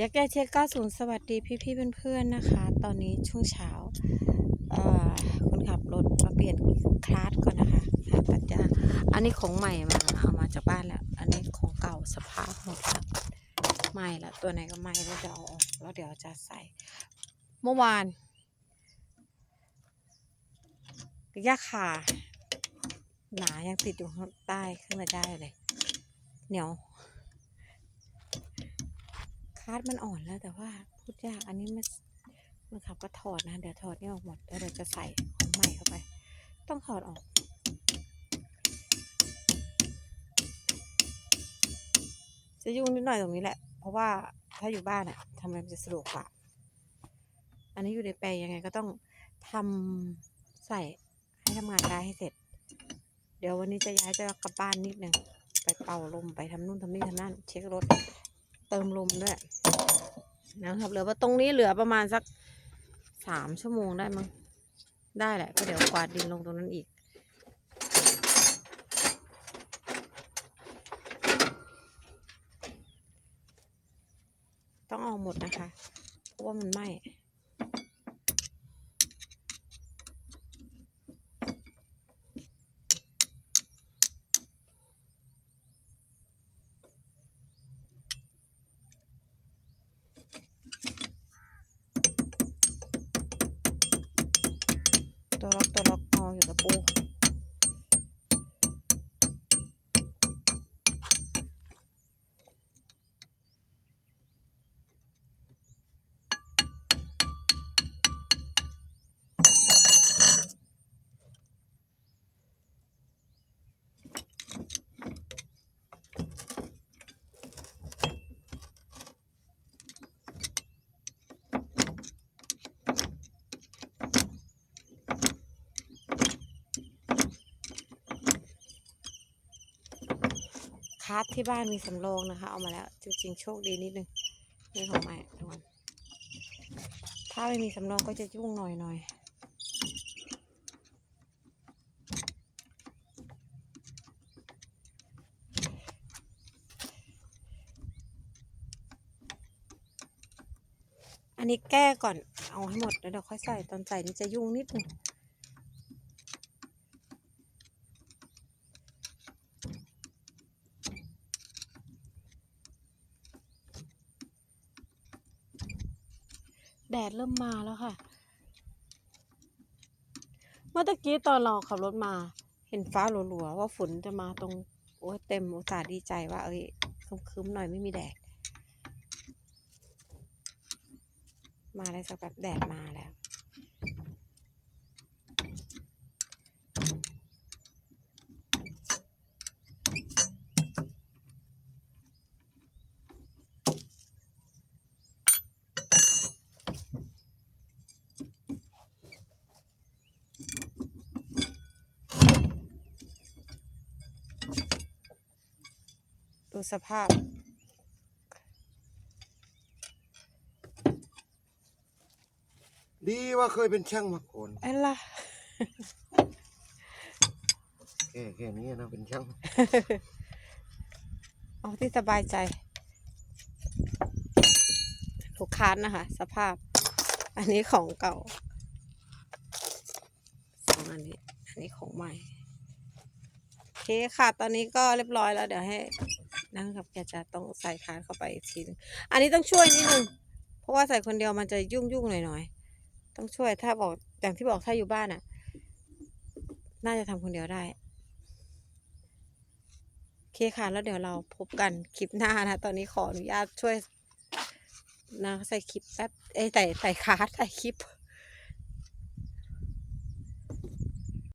ยักษ์ใหญ่เช็ค90สวัสดีพี่ๆเพื่อนๆนะคะ ตอนนี้ช่วงเช้าคนขับรถมาเปลี่ยนคลาสก่อนนะคะคลาสตัดหญ้าอันนี้ของใหม่มาเอามาจากบ้านแล้ว อันนี้ของเก่าสภาพหมดแล้วใหม่ละตัวไหนก็ใหม่แล้วเดี๋ยวเอาออกแล้วเดี๋ยวจะใส่เมื่อวานหญ้าคาหนายังติดอยู่ข้างใต้ขึ้นมาได้เลย เหนียว คาดมันอ่อนแล้ว แต่ว่าพูดยากอันนี้มันมันขับก็ถอดนะ เดี๋ยวถอดนี่ออกหมดแล้วเดี๋ยวจะใส่ของใหม่เข้าไป ต้องถอดออกจะยุ่งนิดหน่อยตรงนี้แหละ เพราะว่าถ้าอยู่บ้านอะทำอะไรมันจะสะดวกกว่า อันนี้อยู่ในแปลงยังไงก็ต้องทำใส่ให้ทำงานได้ให้เสร็จ เดี๋ยววันนี้จะย้ายจะกลับบ้านนิดนึงไปเป่าลมไปทำนู่นทำนี่ทำนั่นเช็ครถ ติมลมด้วยนะครับเหลือว่าตรงนี้เหลือประมาณสักสามชั่วโมงได้มั้งได้แหละ ก็เดี๋ยวกวาดดินลงตรงนั้นอีก ต้องเอาหมดนะคะ เพราะว่ามันไหม้ ตัวล็อกตัวล็อกงออยู่กับปู คาร์ทที่บ้านมีสำรองนะคะ เอามาแล้ว จริงๆ โชคดีนิดนึงนี่ของใหม่ทุกคนถ้าไม่มีสำรองก็จะยุ่งหน่อยหน่อยอันนี้แก้ก่อนเอาให้หมดแล้วเดี๋ยวค่อยใส่ตอนใส่นี่จะยุ่งนิดนึง แดดเริ่มมาแล้วค่ะ เมื่อตะกี้ตอนเราขับรถมา เห็นฟ้าหลัวๆว่าฝนจะมาตรงโอ้เต็มอุตส่าห์ดีใจว่า เอ้ยคึมๆหน่อยไม่มีแดด มาได้สักแป๊บแดดมาแล้ว ดูสภาพ ดีว่าเคยเป็นช่างมาก่อนเอ้ล่ะแค่แค่นี้นะเป็นช่าง เอาที่สบายใจลูกค้านนะคะ สภาพ อันนี้ของเก่าสองอันนี้ อันนี้ของใหม่โอ เคค่ะ ตอนนี้ก็เรียบร้อยแล้วเดี๋ยวให้นั่งกับแกจะต้องใส่คานเข้าไปอีกทีนึงอันนี้ต้องช่วยนิดนึง เพราะว่าใส่คนเดียวมันจะยุ่งยุ่งหน่อยๆต้องช่วยถ้าบอกอย่างที่บอกถ้าอยู่บ้านอะ น่าจะทำคนเดียวได้โอเคค่ะ แล้วเดี๋ยวเราพบกันคลิปหน้านะ ตอนนี้ขออนุญาตช่วยนะใส่คลิปแป๊บเอ้ใส่ใส่คาร์ดใส่คลิป